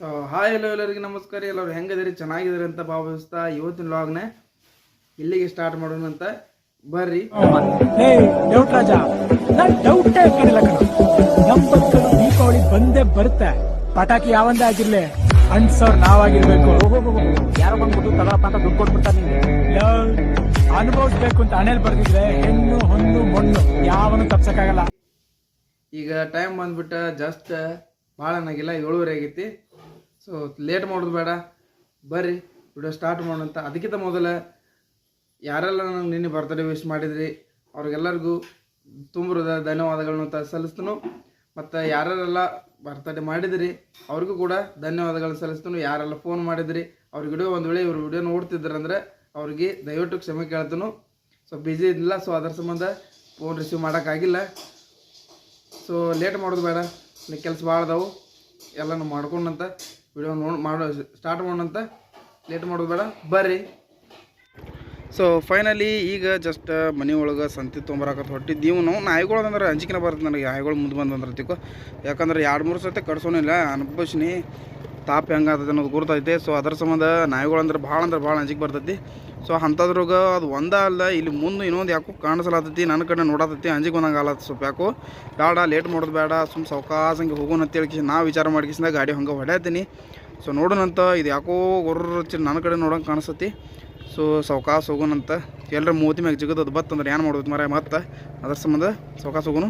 So hi ಎಲ್ಲೋ ಎಲ್ಲರಿಗೆ ನಮಸ್ಕಾರ. ಎಲ್ಲರೂ ಹೆಂಗದಿರಿ ಚೆನ್ನಾಗಿದ್ದೀರಿ ಅಂತ ಭಾವಿಸ್ತಾ ಇವತ್ತಿನ ಲಾಗ್ನ ಇಲ್ಲಿಗೆ ಸ್ಟಾರ್ಟ್ ಮಾಡೋಣ ಅಂತ ಬರ್ರಿ. ದೀಪಾವಳಿ ಬಂದೇ ಬರುತ್ತೆ. ಪಟಾಕಿ ಯಾವಂದೇ ಆಗಿರ್ಲಿ ಅನ್ಸೋರ್ ನಾವಾಗಿರ್ಬೇಕು. ಯಾರೋ ಬಂದ್ಬಿಟ್ಟು ತಗೊಳಪ್ಪ ಅಂತ ದುಡ್ಡು ಕೊಟ್ಬಿಡ್ತಾರೆ ಅನುಭವಿಸ್ಬೇಕು ಅಂತ ಹಣೆಲ್ ಬರ್ದಿದ್ರೆ ಹೆಣ್ಣು ಹೊಣ್ಣು ಮಣ್ಣು ಯಾವನು ತಪ್ಸಕ್ಕಾಗಲ್ಲ. ಈಗ ಟೈಮ್ ಬಂದ್ಬಿಟ್ಟ ಜಸ್ಟ್ ಭಾಳ ಏಳುವರೆ ಆಗೈತಿ. ಸೊ ಲೇಟ್ ಮಾಡೋದು ಬೇಡ. ಬರ್ರಿ, ವಿಡಿಯೋ ಸ್ಟಾರ್ಟ್ ಮಾಡೋಣ ಅದಕ್ಕಿಂತ ಮೊದಲ, ಯಾರೆಲ್ಲ ನನಗೆ ನಿನ್ನೆ ಬರ್ತಡೇ ವಿಶ್ ಮಾಡಿದ್ರಿ, ಅವ್ರಿಗೆಲ್ಲರಿಗೂ ತುಂಬಿರದ ಧನ್ಯವಾದಗಳನ್ನು ತ ಸಲ್ಲಿಸ್ತನು. ಮತ್ತು ಯಾರೆಲ್ಲ ಬರ್ತಡೇ ಮಾಡಿದ್ರಿ, ಅವ್ರಿಗೂ ಕೂಡ ಧನ್ಯವಾದಗಳು ಸಲ್ಲಿಸ್ತನು. ಯಾರೆಲ್ಲ ಫೋನ್ ಮಾಡಿದ್ರಿ, ಅವ್ರಿಗೆ ವಿಡಿಯೋ ಒಂದು ವೇಳೆ ಇವ್ರು ವಿಡಿಯೋ ನೋಡ್ತಿದ್ರಂದ್ರೆ ಅವ್ರಿಗೆ ದಯವಿಟ್ಟು ಕ್ಷಮೆ ಕೇಳ್ತನು. ಸೊ ಬಿಜಿ ಇದ್ದಿಲ್ಲ ಸೊ ಅದರ ಸಂಬಂಧ ಫೋನ್ ರಿಸೀವ್ ಮಾಡೋಕ್ಕಾಗಿಲ್ಲ. ಸೊ ಲೇಟ್ ಮಾಡೋದು ಬೇಡ. ಕೆಲಸ ಭಾಳ ಅದಾವು. ಎಲ್ಲನೂ ಮಾಡ್ಕೊಂಡಂತ ವಿಡಿಯೋ ನೋಡಿ ಮಾಡೋ ಸ್ಟಾರ್ಟ್ ಮಾಡೋಣಂತ. ಲೇಟ್ ಮಾಡೋದು ಬೇಡ, ಬರ್ರಿ. ಸೊ ಫೈನಲಿ ಈಗ ಜಸ್ಟ್ ಮನೆ ಒಳಗೆ ಸಂತಿ ತೊಂಬರಾಕತ್ ಹೊಟ್ಟಿದ್ದೀವಿ ನಾವು ನಾಯಿಗಳು ಅಂದ್ರೆ ಅಂಜಿಕಿನ ಬರ್ತದೆ ನನಗೆ, ನಾಯಿಗಳು ಮುಂದೆ ಬಂದಂದ್ರೆ ತಿಕ್ಕು. ಯಾಕಂದ್ರೆ ಎರಡು ಮೂರು ಸತಿ ಕಡಿಸೋನಿಲ್ಲ ಅನುಭವಿಸಿನಿ. ತಾಪ ಹೆಂಗಾಗ್ತದೆ ಅನ್ನೋದು ಗುರ್ತೈತೆ ಸೊ ಅದ್ರ ಸಂಬಂಧ ನಾಯಿಗಳು ಅಂದ್ರೆ ಭಾಳ ಅಂದ್ರೆ ಭಾಳ ಅಂಜಿಕೆ ಬರ್ತೈತಿ. ಸೊ ಅಂಥದ್ರಾಗ ಅದು ಒಂದ ಅಲ್ಲ, ಇಲ್ಲಿ ಮುಂದೆ ಇನ್ನೊಂದು ಯಾಕೋ ಕಾಣಿಸ್ಲಾತೈತಿ, ನನ್ನ ಕಡೆ ನೋಡತೈತಿ, ಅಂಜಿಗೆ ಒಂದಂಗೆ ಆಲತ್ತ ಸ್ವಲ್ಪ ಯಾಕೋ. ಬೇಡ ಲೇಟ್ ಮಾಡೋದು ಬೇಡ ಸುಮ್ಮ ಸಾವಕಾಸಂಗೆ ಹೋಗೋಣ ಅಂತೇಳಿ ನಾ ವಿಚಾರ ಮಾಡ್ಕಿಸಿದ ಗಾಡಿ ಹಂಗೆ ಹೊಡ್ಯಾತೀನಿ. ಸೊ ನೋಡೋಣಂತ ಇದು ಯಾಕೋ ಗೊರ್ರಚ್ಚಿ ನನ್ನ ಕಡೆ ನೋಡೋಂಗೆ ಕಾಣಿಸ್ತೈತಿ. ಸೊ ಸಾವಕಾಸ ಹೋಗೋಣಂತ ಎಲ್ಲರ ಮೂತಿ ಮ್ಯಾಗ ಜಿಗದದು ಬತ್ತಂದ್ರೆ ಏನು ಮಾಡೋದು ಮರ ಮತ್ತೆ? ಅದ್ರ ಸಂಬಂಧ ಸೌಕಾಸ ಹೋಗೋನು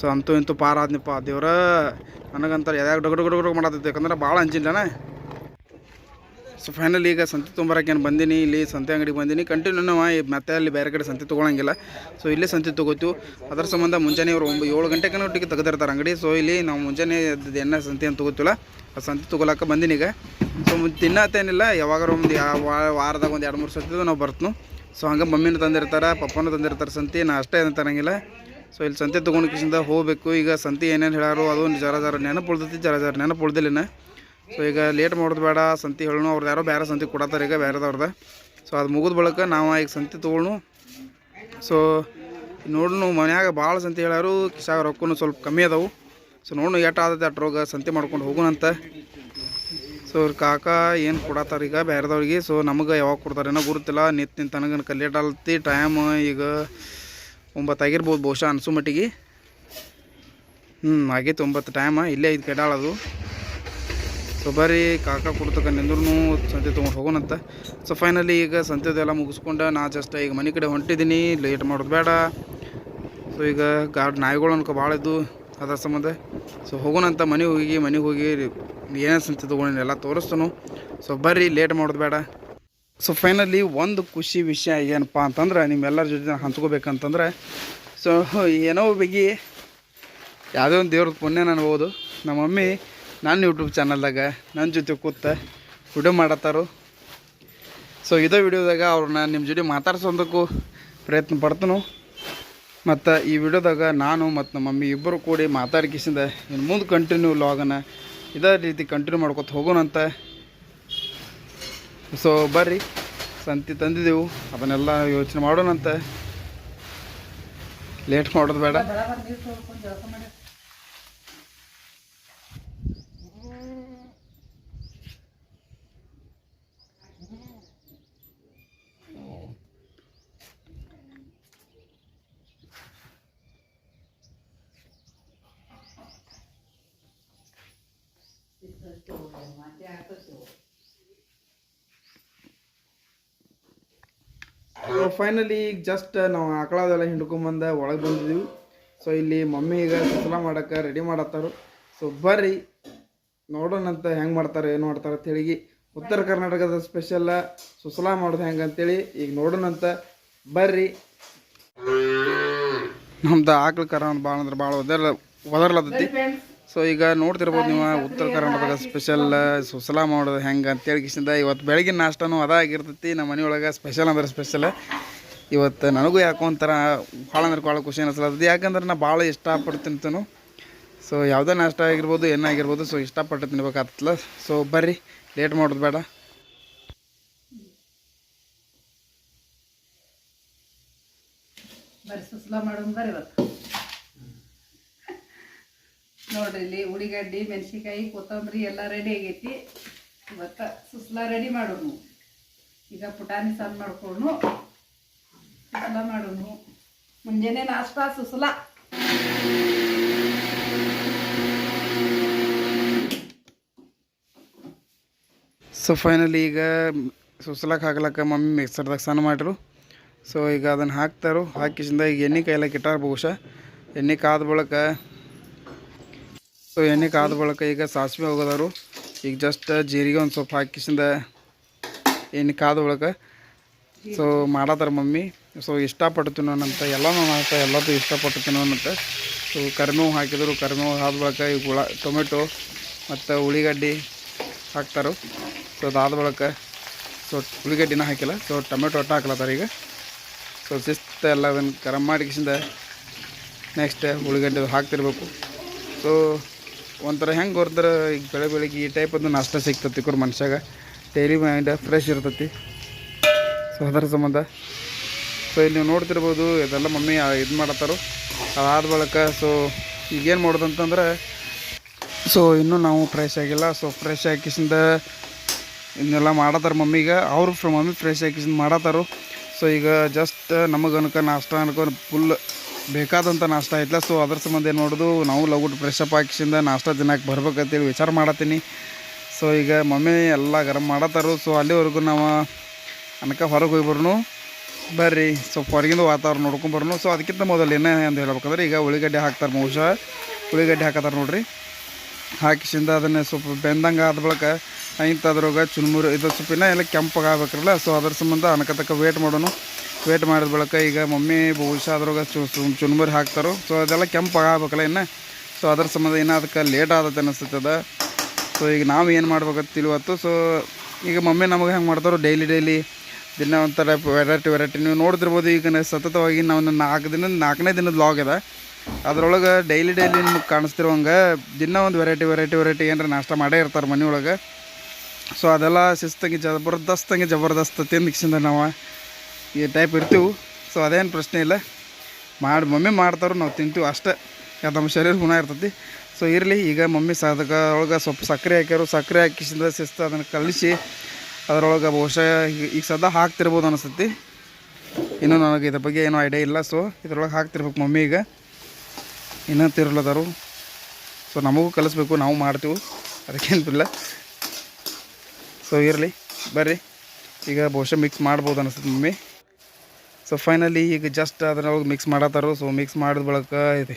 ಸೊ ಅಂತೂ ಇಂತೂ ಪಾರ ಆದ್ನಿಪ್ಪ ದೇವ್ರ. ನನಗಂತಾರೆ ಡಗ್ ಮಾಡತ್ತೈತೆ ಡಗ್ ಡಗ್ ಮಾಡತ್ತೈತಿ ಯಾಕಂದ್ರೆ ಭಾಳ ಅಂಜಿಲ್ಲನ? ಸೊ ಫೈನಲ್ ಈಗ ಸಂತೆ ತೊಂಬರಕ್ಕೇನು ಬಂದೀನಿ, ಇಲ್ಲಿ ಸಂತೆ ಅಂಗಡಿಗೆ ಬಂದೀನಿ. ಕಂಟಿನ್ಯೂ ನಾವು ಮತ್ತೆ ಅಲ್ಲಿ ಬೇರೆ ಕಡೆ ಸಂತೆ ತೊಗೊಳಂಗಿಲ್ಲ. ಸೊ ಇಲ್ಲೇ ಸಂತೆ ತೊಗೋತೀವಿ. ಅದರ ಸಂಬಂಧ ಮುಂಜಾನೆ ಅವರು ಒಂಬ ಏಳು ಗಂಟೆಗೆ ಒಟ್ಟಿಗೆ ತೆಗೆದಿರ್ತಾರೆ ಅಂಗಡಿ. ಸೊ ಇಲ್ಲಿ ನಾವು ಮುಂಜಾನೆ ಎಣ್ಣೆ ಸಂತೆ ಅಂತ ತೊಗೋತಿಲ್ಲ ಆ ಸಂತೆ ತೊಗೊಳಕ್ಕೆ ಬಂದೀನಿ ಈಗ. ಸೊ ತಿನ್ನತ್ತೇನಿಲ್ಲ ಯಾವಾಗಾರ ಒಂದು ವಾರದಾಗ ಒಂದು ಎರಡು ಮೂರು ಸತಿ ನಾವು ಬರ್ತು ಸೊ ಹಂಗೆ ಮಮ್ಮಿನೂ ತಂದಿರ್ತಾರೆ, ಪಪ್ಪನೂ ತಂದಿರ್ತಾರೆ ಸಂತೆ, ನಾ ಅಷ್ಟೇ ಏನು ತರಂಗಿಲ್ಲ. ಸೊ ಇಲ್ಲಿ ಸಂತೆ ತೊಗೊಂಡು ಕಿಸಿಂದ ಹೋಗಬೇಕು. ಈಗ ಸಂತೆ ಏನೇನು ಹೇಳಾರು ಅದು ಜರ ಜರ ನೆನಪು ಉಳ್ದೈತಿ ಜರ ಜರ ನೆನಪು ಉಳ್ದಿಲ್ಲಿನ ಸೊ ಈಗ ಲೇಟ್ ಮಾಡೋದು ಬೇಡ, ಸಂತಿ ಹೇಳೋಣ ಅವ್ರದ್ದು ಯಾರೋ ಬೇರೆ ಸಂತಿ ಕೊಡತ್ತಾರೆ ಈಗ ಬೇರೆದವ್ರದ್ದು ಸೊ ಅದು ಮುಗಿದ ಬಳಿಕ ನಾವು ಈಗ ಸಂತಿ ತೊಗೊಳ್ನು. ಸೊ ನೋಡೋಣ ಮನ್ಯಾಗ ಭಾಳ ಸಂತಿ ಹೇಳ್ಯಾರು, ಕಿಶಾಗ ರೊಕ್ಕನು ಸ್ವಲ್ಪ ಕಮ್ಮಿ ಅದಾವು. ಸೊ ನೋಡು ಎಷ್ಟು ಆದತ್ತೆ ಅಟ್ರೋಗ ಸಂತಿ ಮಾಡ್ಕೊಂಡು ಹೋಗೋಣಂತ ಸೊ ಅವ್ರ ಕಾಕ ಏನು ಕೊಡತ್ತಾರ ಈಗ ಬೇರೆದವ್ರಿಗೆ ಸೊ ನಮಗೆ ಯಾವಾಗ ಕೊಡ್ತಾರೇನೋ ಗುರುತಿಲ್ಲ. ನಿತ್ತಿನ ನಿಂತ ತನಕ ಲೇಟ್ ಟೈಮ್ ಈಗ ಒಂಬತ್ತು ಆಗಿರ್ಬೋದು ಬಹುಶಃ ಅನ್ಸು ಮಟ್ಟಿಗೆ. ಹ್ಞೂ ಆಗೈತೆ ಒಂಬತ್ತು ಟೈಮ ಇಲ್ಲೇ ಇದು ಕೆಡಾಳದು ಸೊ ಬರ್ರಿ ಕಾಕ ಕೊಡ್ತಕ್ಕ ನಿಂದ್ರೂ ಸಂತೆ ತೊಗೊಂಡು ಹೋಗೋಣಂತ. ಸೊ ಫೈನಲಿ ಈಗ ಸಂತೆದೆಲ್ಲ ಮುಗಿಸ್ಕೊಂಡು ನಾ ಜಸ್ಟ್ ಈಗ ಮನೆ ಕಡೆ ಹೊಂಟಿದ್ದೀನಿ ಲೇಟ್ ಮಾಡೋದು ಬೇಡ. ಸೊ ಈಗ ಗಾಡ್ ನಾಯಿಗಳು ಅನ್ಕೊ ಭಾಳ ಇದ್ದು ಅದರ ಸಂಬಂಧ. ಸೊ ಹೋಗೋಣಂತ ಮನೆಗೆ ಹೋಗಿ ಮನೆಗೆ ಹೋಗಿ ಏನೇನು ಸಂತೆ ತೊಗೊಂಡು ಎಲ್ಲ ತೋರಿಸ್ತಾನು. ಸೊ ಬರ್ರಿ ಲೇಟ್ ಮಾಡೋದು ಬೇಡ. ಸೊ ಫೈನಲಿ ಒಂದು ಖುಷಿ ವಿಷಯ ಏನಪ್ಪ ಅಂತಂದ್ರೆ ನಿಮ್ಮೆಲ್ಲರ ಜೊತೆ ಹಂಚ್ಕೋಬೇಕಂತಂದ್ರೆ ಸೊ ಏನೋ ಬಗ್ಗೆ ಯಾವುದೋ ಒಂದು ದೇವ್ರದ್ದು ಪುಣ್ಯ ಅನ್ಬೋದು ನಮ್ಮ ಮಮ್ಮಿ ನನ್ನ ಯೂಟ್ಯೂಬ್ ಚಾನಲ್ದಾಗ ನನ್ನ ಜೊತೆ ಕೂತ ವಿಡಿಯೋ ಮಾಡತ್ತಾರು. ಸೊ ಇದೇ ವಿಡಿಯೋದಾಗ ಅವ್ರನ್ನ ನಿಮ್ಮ ಜೊತೆ ಮಾತಾಡ್ಸೋದಕ್ಕೂ ಪ್ರಯತ್ನ ಪಡ್ತನು. ಮತ್ತು ಈ ವಿಡಿಯೋದಾಗ ನಾನು ಮತ್ತು ನಮ್ಮ ಮಮ್ಮಿ ಇಬ್ಬರು ಕೂಡಿ ಮಾತಾಡ್ಕಿಸಿಂದ ಇನ್ನು ಮುಂದೆ ಕಂಟಿನ್ಯೂ ಲಾಗನ್ನು ಇದೇ ರೀತಿ ಕಂಟಿನ್ಯೂ ಮಾಡ್ಕೊತ ಹೋಗೋಣಂತ ಸೊ ಬರ್ರಿ. ಸಂತಿ ತಂದಿದ್ದೆವು ಅದನ್ನೆಲ್ಲ ಯೋಚನೆ ಮಾಡೋಣಂತ ಲೇಟ್ ಮಾಡೋದು ಬೇಡ. ಫೈನಲಿ ಈಗ ಜಸ್ಟ್ ನಾವು ಆಕಳದೆಲ್ಲ ಹಿಂಡ್ಕೊಂಬಂದ ಒಳಗೆ ಬಂದಿದ್ದೀವಿ ಸೊ ಇಲ್ಲಿ ಮಮ್ಮಿ ಈಗ ಸುಸಲ ಮಾಡಕ್ಕೆ ರೆಡಿ ಮಾಡತ್ತಾರು. ಸೊ ಬರ್ರಿ ನೋಡೋಣಂತ ಹೆಂಗೆ ಮಾಡ್ತಾರೆ, ಏನು ಮಾಡ್ತಾರೆ ಅಂತೇಳಿ ಉತ್ತರ ಕರ್ನಾಟಕದ ಸ್ಪೆಷಲ್ ಸುಸಲ ಮಾಡೋದು ಹೆಂಗೆ ಅಂತೇಳಿ ಈಗ ನೋಡೋಣಂತ ಬರ್ರಿ. ನಮ್ದು ಆಕಳ ಕರ ಭಾಳ ಅಂದ್ರೆ ಭಾಳ ಒದರ್ಲ ಒದರ್ಲತ್ತೈತಿ ಸೊ ಈಗ ನೋಡ್ತಿರ್ಬೋದು ನೀವು, ಉತ್ತರ ಕರ್ನಾಟಕದ ಸ್ಪೆಷಲ್ ಸುಸಲ ಮಾಡೋದು ಹೆಂಗೆ ಅಂತೇಳಿ ಕಿಸಿಂದ ಇವತ್ತು ಬೆಳಗಿನ ನಾಷ್ಟನೂ ಅದ ಆಗಿರ್ತೈತಿ. ನಮ್ಮ ಮನೆಯೊಳಗೆ ಸ್ಪೆಷಲ್ ಅಂದ್ರೆ ಸ್ಪೆಷಲ್ ಇವತ್ತು ನನಗೂ ಯಾಕೋ ಒಂಥರ ಭಾಳ ಅಂದ್ರೆ ಭಾಳ ಖುಷಿ ಅನಿಸ್ಲತ್ತದ. ಯಾಕಂದ್ರೆ ನಾ ಭಾಳ ಇಷ್ಟಪಟ್ಟು ತಾನು. ಸೊ ಯಾವುದೇ ನಾಷ್ಟ ಆಗಿರ್ಬೋದು ಏನಾಗಿರ್ಬೋದು ಸೊ ಇಷ್ಟಪಟ್ಟು ತಿನ್ಬೇಕಾಗ್ತಲ್ಲ ಸೊ ಬರ್ರಿ ಲೇಟ್ ಮಾಡೋದು ಬೇಡ. ಸುಸ್ಲ ಮಾಡೋದು ನೋಡ್ರಿ ಇಲ್ಲಿ ಉಳಿಗಡ್ಡಿ ಮೆಣಸಿನ್ಕಾಯಿ, ಕೊತ್ತಂಬರಿ ಎಲ್ಲ ರೆಡಿ ಆಗೈತಿ. ಇವತ್ತು ಸುಸ್ಲಾ ರೆಡಿ ಮಾಡೋನು. ಈಗ ಪುಟಾಣಿ ಸಾರು ಮಾಡ್ಕೊಂಡು ಸುಸ್ಲ ಮಾಡೋನು. ಮುಂಜಾನೆ ನಾಷ್ಟ, ಸುಸ್ಲ. ಸೊ ಫೈನಲಿ ಈಗ ಸುಸ್ಲಾಕ್ ಹಾಕ್ಲಕ್ಕ ಮಮ್ಮಿ ಮಿಕ್ಸರ್ದಾಗ ಸಣ್ಣ ಮಾಡಿರು. ಸೊ ಈಗ ಅದನ್ನು ಹಾಕ್ತಾರೋ. ಹಾಕಿಸಿಂದ ಈಗ ಎಣ್ಣೆ ಕೈಲಕ್ಕೆ ಇಟ್ಟಾರ ಬಹುಶಃ. ಎಣ್ಣೆ ಕಾದ ಬಳಿಕ ಸೊ ಎಣ್ಣೆ ಕಾದ ಬಳಿಕ ಈಗ ಸಾಸಿವೆ ಹೋಗೋದವರು. ಈಗ ಜಸ್ಟ್ ಜೀರಿಗೆ ಒಂದು ಸ್ವಲ್ಪ ಹಾಕಿಸಿಂದ ಎಣ್ಣೆ ಕಾದ ಬಳಿಕ. So ಮಾಡತ್ತಾರ mummy. ಸೊ ಇಷ್ಟಪಟ್ಟು ತಿನ್ನೋಣಂತ ಎಲ್ಲನೂ ಮಾಡ್ತಾ ಎಲ್ಲದೂ ಇಷ್ಟಪಟ್ಟು ತಿನ್ನೋಣಂತ ಸೊ ಕರಿಮೇವು ಹಾಕಿದ್ರು ಕರಿಮೇವು ಆದ ಬಳಿಕ ಈಗ ಉಳ ಟೊಮೆಟೊ ಮತ್ತು ಉಳ್ಳಿಗಡ್ಡಿ ಹಾಕ್ತಾರೆ. ಸೊ ಅದಾದ ಬಳಿಕ. ಸೊ ಉಳ್ಳಿಗಡ್ಡಿನ ಹಾಕಿಲ್ಲ. ಸೊ ಟೊಮೆಟೊ ಒಟ್ಟು ಹಾಕ್ಲತ್ತಾರ ಈಗ. ಸೊ ಶಿಸ್ತು ಎಲ್ಲ ಅದನ್ನು ಗರಂ ಮಾಡಿಸಿಂದ ನೆಕ್ಸ್ಟ್ ಉಳ್ಳಿಗಡ್ಡೆ ಹಾಕ್ತಿರ್ಬೇಕು. ಸೊ ಒಂಥರ ಹೆಂಗೆ ಹೊರ್ದ್ರೆ ಈಗ ಬೆಳೆ ಬೆಳಿಗ್ಗೆ ಈ ಟೈಪ್ ಅದು ನಾಷ್ಟ ಸಿಗ್ತತಿ ಕುರ್ ಮನುಷ್ಯಾಗ. ಡೈಲಿ ಮೈಂಡ್ ಫ್ರೆಶ್ ಇರ್ತತಿ. ಸೊ ಅದರ ಸಂಬಂಧ. ಸೊ ಇಲ್ಲಿ ನೀವು ನೋಡ್ತಿರ್ಬೋದು, ಇದೆಲ್ಲ ಮಮ್ಮಿ ಇದು ಮಾಡತ್ತಾರೋ. ಅದಾದ ಬಳಿಕ ಸೊ ಈಗೇನು ಮಾಡೋದು ಅಂತಂದ್ರೆ ಸೊ ಇನ್ನೂ ನಾವು ಫ್ರೆಶ್ ಆಗಿಲ್ಲ. ಸೊ ಫ್ರೆಶ್ ಹಾಕಿಸಿಂದ ಇನ್ನೆಲ್ಲ ಮಾಡತ್ತಾರ ಮಮ್ಮಿಗೆ. ಅವರು ಮಮ್ಮಿ ಫ್ರೆಶ್ ಹಾಕಿಸಿಂದ ಮಾಡತ್ತಾರೋ. ಸೊ ಈಗ ಜಸ್ಟ್ ನಮಗೆ ಅನ್ಕ ನಾಷ್ಟ ಅನ್ಕೊಂಡು ಫುಲ್ ಬೇಕಾದಂಥ ನಾಷ್ಟ ಐತ್ಲ. ಸೊ ಅದ್ರ ಸಂಬಂಧ ಏನು ನೋಡೋದು ನಾವು ಲಗುಟ್ ಫ್ರೆಶಪ್ ಹಾಕಿಸಿಂದ ನಾಷ್ಟ ತಿನ್ನಕ್ಕೆ ಬರ್ಬೇಕಂತೇಳಿ ವಿಚಾರ ಮಾಡತ್ತೀನಿ. ಸೊ ಈಗ ಮಮ್ಮಿ ಎಲ್ಲ ಗರಂ ಮಾಡತ್ತಾರು. ಸೊ ಅಲ್ಲಿವರೆಗೂ ನಾವು ಅನ್ಕ ಹೊರಗೆ ಹೋಗಿ ಬರ್ರಿ. ಸ್ವಲ್ಪ ಹೊರಗಿಂದ ವಾತಾವರಣ ನೋಡ್ಕೊಂಬರ್ನು ಸೊ ಅದಕ್ಕಿಂತ ಮೊದಲು ಏನೇ ಅಂತ ಹೇಳ್ಬೇಕಂದ್ರೆ, ಈಗ ಉಳ್ಳಿಗಡ್ಡೆ ಹಾಕ್ತಾರೆ ಬಹುಶಃ. ಉಳ್ಳಿಗಡ್ಡೆ ಹಾಕತ್ತಾರೆ ನೋಡ್ರಿ. ಹಾಕಿಸಿಂದ ಅದನ್ನು ಸ್ವಲ್ಪ ಬೆಂದಂಗೆ ಆದ ಬಳಿಕ ಇಂಥದ್ರಾಗ ಚುನ್ಮುರು ಇದು ಸ್ವಲ್ಪ ಇನ್ನೂ ಎಲ್ಲ ಕೆಂಪಗೆ ಆಗ್ಬೇಕಲ್ಲ ಸೊ ಅದ್ರ ಸಂಬಂಧ ಅನಕತಕ್ಕ ವೇಟ್ ಮಾಡೋನು. ವೇಟ್ ಮಾಡಿದ ಬಳಿಕ ಈಗ ಮಮ್ಮಿ ಬಹುಶಃ ಅದ್ರಾಗ ಚು ಚುನ್ಮುರಿ ಹಾಕ್ತಾರೋ. ಸೊ ಅದೆಲ್ಲ ಕೆಂಪು ಆಗಬೇಕಲ್ಲ ಇನ್ನು. ಸೊ ಅದ್ರ ಸಂಬಂಧ ಇನ್ನೂ ಅದಕ್ಕೆ ಲೇಟ್ ಆದತ್ತೆ ಅನಿಸ್ತದ. ಸೊ ಈಗ ನಾವು ಏನು ಮಾಡ್ಬೇಕಂತ ತಿಳಿವತ್ತು ಸೊ ಈಗ ಮಮ್ಮಿ ನಮಗೆ ಹೆಂಗೆ ಮಾಡ್ತಾರೋ ಡೈಲಿ ಡೈಲಿ ದಿನ ಒಂಥರ ವೆರೈಟಿ ವೆರೈಟಿ ನೀವು ನೋಡ್ತಿರ್ಬೋದು ಈಗ ಸತತವಾಗಿ ನಾವು ನಾಲ್ಕು ದಿನ, ನಾಲ್ಕನೇ ದಿನದ ಲಾಗ್ ಇದೆ ಅದ್ರೊಳಗೆ ಡೈಲಿ ಡೈಲಿ ನಿಮ್ಗೆ ಕಾಣಿಸ್ತಿರುವಂಗೆ ದಿನ ಒಂದು ವೆರೈಟಿ ವೆರೈಟಿ ವೆರೈಟಿ ಏನಾರ ನಾಷ್ಟ ಮಾಡೇ ಇರ್ತಾರೆ ಮನೆಯೊಳಗೆ. ಸೊ ಅದೆಲ್ಲ ಶಿಸ್ತಂಗೆ ಜಬರ್ದಸ್ತಂಗೆ ಜಬರ್ದಸ್ತ್ ತಿಂದಿಕ್ಸಿಂದ ನಾವು. ಈ ಟೈಪ್ ಇರ್ತೀವಿ. ಸೊ ಅದೇನು ಪ್ರಶ್ನೆ ಇಲ್ಲ. ಮಾಡಿ, ಮಮ್ಮಿ ಮಾಡ್ತಾರೋ ನಾವು ತಿಂತೀವಿ ಅಷ್ಟೇ. ಯಾಕೆ ನಮ್ಮ ಶರೀರ ಗುಣ ಇರ್ತೈತಿ. ಸೊ ಇರಲಿ, ಈಗ ಮಮ್ಮಿ ಸಾಧಕ ಒಳಗೆ ಸ್ವಲ್ಪ ಸಕ್ಕರೆ ಹಾಕ್ಯಾರು. ಸಕ್ಕರೆ ಹಾಕಿಸಿಂದ ಶಿಸ್ತು ಅದನ್ನು ಕಲಿಸಿ ಅದರೊಳಗೆ ಬಹುಶಃ ಈಗ ಈಗ ಸದಾ ಹಾಕ್ತಿರ್ಬೋದು ಅನಿಸ್ತೈತಿ. ಇನ್ನೂ ನನಗೆ ಇದ್ರ ಬಗ್ಗೆ ಏನೂ ಐಡಿಯಾ ಇಲ್ಲ. ಸೊ ಇದ್ರೊಳಗೆ ಹಾಕ್ತಿರ್ಬೇಕು ಮಮ್ಮಿ ಈಗ. ಇನ್ನೂ ತಿರ್ಲದಾರು ಸೊ ನಮಗೂ ಕಲಿಸ್ಬೇಕು, ನಾವು ಮಾಡ್ತೀವಿ. ಅದಕ್ಕೇನಿಲ್ಲ ಸೊ ಇರಲಿ, ಬರ್ರಿ. ಈಗ ಬಹುಶಃ ಮಿಕ್ಸ್ ಮಾಡ್ಬೋದು ಅನಿಸ್ತದೆ ಮಮ್ಮಿ. ಸೊ ಫೈನಲಿ ಈಗ ಜಸ್ಟ್ ಅದ್ರೊಳಗೆ ಮಿಕ್ಸ್ ಮಾಡತ್ತಾರ ಸೊ ಮಿಕ್ಸ್ ಮಾಡಿದ ಬಳಕ ಇದೆ.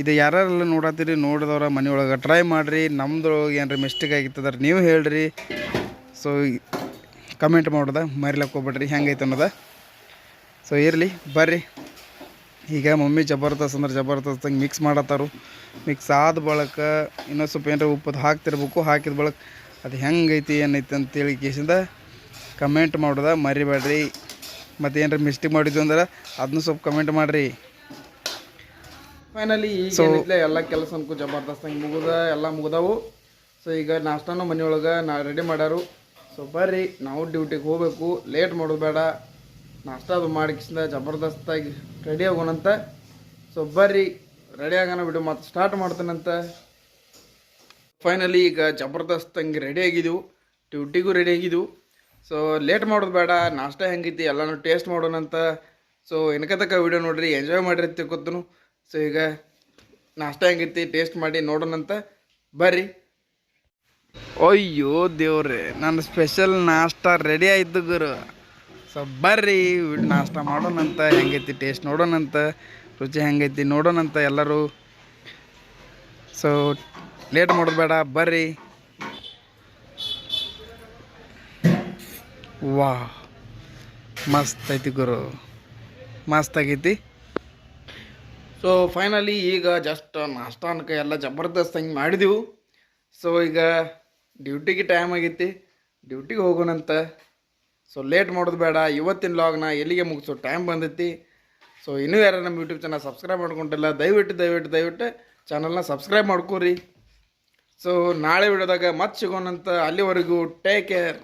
ಇದು ಯಾರೆಲ್ಲ ನೋಡತ್ತೀರಿ, ನೋಡಿದವ್ರ ಮನೆಯೊಳಗೆ ಟ್ರೈ ಮಾಡಿರಿ, ನಮ್ದ್ರೊಳಗೆ ಏನಾರ ಮಿಸ್ಟೇಕ್ ಆಗಿತ್ತದ್ರೆ ನೀವು ಹೇಳ್ರಿ. ಸೊ ಕಮೆಂಟ್ ಮಾಡೋದ ಮರಿಲಕ್ಕೆ ಹೋಗ್ಬೇಡ್ರಿ, ಹೆಂಗೈತೆ ಅನ್ನೋದ. ಸೊ ಇರಲಿ, ಬರ್ರಿ. ಈಗ ಮಮ್ಮಿ ಜಬರ್ದಸ್ತ್ ಅಂದ್ರೆ ಜಬರ್ದಸ್ತ್ ಹಂಗೆ ಮಿಕ್ಸ್ ಮಾಡತ್ತಾರು. ಮಿಕ್ಸ್ ಆದ ಬಳಕ ಇನ್ನೊಂದು ಸ್ವಲ್ಪ ಏನಾರ ಉಪ್ಪದು ಹಾಕ್ತಿರ್ಬೇಕು, ಹಾಕಿದ ಬಳಕ ಅದು ಹೆಂಗೈತಿ ಏನೈತಿ ಅಂತೇಳಿ ಕೇಸಿಂದ ಕಮೆಂಟ್ ಮಾಡೋದ ಮರಿಬೇಡ್ರಿ. ಮತ್ತು ಏನಾರ ಮಿಸ್ಟೇಕ್ ಮಾಡಿದ್ವಿ ಅಂದ್ರೆ ಅದನ್ನು ಸ್ವಲ್ಪ ಕಮೆಂಟ್ ಮಾಡಿರಿ. ಫೈನಲಿ ಈಗ ಎಲ್ಲ ಕೆಲಸ ಅನ್ಕೋ ಜಬರ್ದಸ್ತ್ ಹಂಗೆ ಮುಗಿದ ಎಲ್ಲ ಮುಗಿದವು. ಸೊ ಈಗ ನಾಷ್ಟಾನು ಮನೆಯೊಳಗೆ ನಾ ರೆಡಿ ಮಾಡ್ಯಾರು. ಸೊ ಬರ್ರಿ ನಾವು ಡ್ಯೂಟಿಗೆ ಹೋಗ್ಬೇಕು. ಲೇಟ್ ಮಾಡೋದು ಬೇಡ. ನಾಷ್ಟ ಅದು ಜಬರ್ದಸ್ತ್ ಜಬರ್ದಸ್ತಾಗಿ ರೆಡಿ ಆಗೋಣಂತ. ಸೊ ಬರ್ರಿ ರೆಡಿ ಆಗೋಣ ಬಿಡು ಮತ್ತೆ ಸ್ಟಾರ್ಟ್ ಮಾಡ್ತಾನಂತ. ಫೈನಲಿ ಈಗ ಜಬರ್ದಸ್ತ್ ಹಂಗೆ ರೆಡಿ ಆಗಿದ್ದೆವು ಡ್ಯೂಟಿಗೂ ರೆಡಿ ಆಗಿದ್ದೆವು ಸೊ ಲೇಟ್ ಮಾಡೋದು ಬೇಡ, ನಾಷ್ಟ ಹೆಂಗೈತಿ ಎಲ್ಲನೂ ಟೇಸ್ಟ್ ಮಾಡೋಣಂತ ಸೊ ಇನ್ಕತಕ್ಕ ವಿಡಿಯೋ ನೋಡ್ರಿ ಎಂಜಾಯ್ ಮಾಡಿರಿ ತಿಳ್ಕೊತನು. ಸೊ ಈಗ ನಾಷ್ಟ ಹೆಂಗೈತಿ ಟೇಸ್ಟ್ ಮಾಡಿ ನೋಡೋಣಂತ ಬರ್ರಿ. ಅಯ್ಯೋ ದೇವ್ರೆ, ನನ್ನ ಸ್ಪೆಷಲ್ ನಾಷ್ಟ ರೆಡಿ ಆಯ್ತು ಗುರು. ಸೊ ಬರ್ರಿ, ನಾಷ್ಟ ಮಾಡೋಣಂತ ಹೆಂಗೈತಿ ಟೇಸ್ಟ್ ನೋಡೋಣಂತ ರುಚಿ ಹೆಂಗೈತಿ ನೋಡೋಣಂತ ಎಲ್ಲರೂ. ಸೊ ಲೇಟ್ ಮಾಡೋದು ಬೇಡ, ಬರ್ರಿ. ವಾ ಮಸ್ತ್ ಐತಿ ಗುರು. ಮಸ್ತ್ ಆಗೈತಿ. ಸೊ ಫೈನಲಿ ಈಗ ಜಸ್ಟ್ ನಾಷ್ಟ ಅನ್ಕ ಎಲ್ಲ ಜಬರ್ದಸ್ತ್ ಹಂಗೆ ಮಾಡಿದೆವು. ಸೊ ಈಗ ಡ್ಯೂಟಿಗೆ ಟೈಮ್ ಆಗೈತಿ. ಡ್ಯೂಟಿಗೆ ಹೋಗೋಣಂತ. ಸೊ ಲೇಟ್ ಮಾಡೋದು ಬೇಡ. ಇವತ್ತಿನ ಲಾಗ್ನ ಎಲ್ಲಿಗೆ ಮುಗಿಸೋ ಟೈಮ್ ಬಂದೈತಿ. ಸೊ ಇನ್ನೂ ಯಾರು ನಮ್ಮ ಯೂಟ್ಯೂಬ್ ಚಾನಲ್ ಸಬ್ಸ್ಕ್ರೈಬ್ ಮಾಡ್ಕೊಂಡಿಲ್ಲ, ದಯವಿಟ್ಟು ದಯವಿಟ್ಟು ದಯವಿಟ್ಟು ಚಾನಲ್ನ ಸಬ್ಸ್ಕ್ರೈಬ್ ಮಾಡ್ಕೋರಿ. ಸೊ ನಾಳೆ ವಿಡಿಯೋದಾಗ ಮತ್ತೆ ಸಿಗೋಣಂತ ಅಲ್ಲಿವರೆಗೂ ಟೇಕ್ ಕೇರ್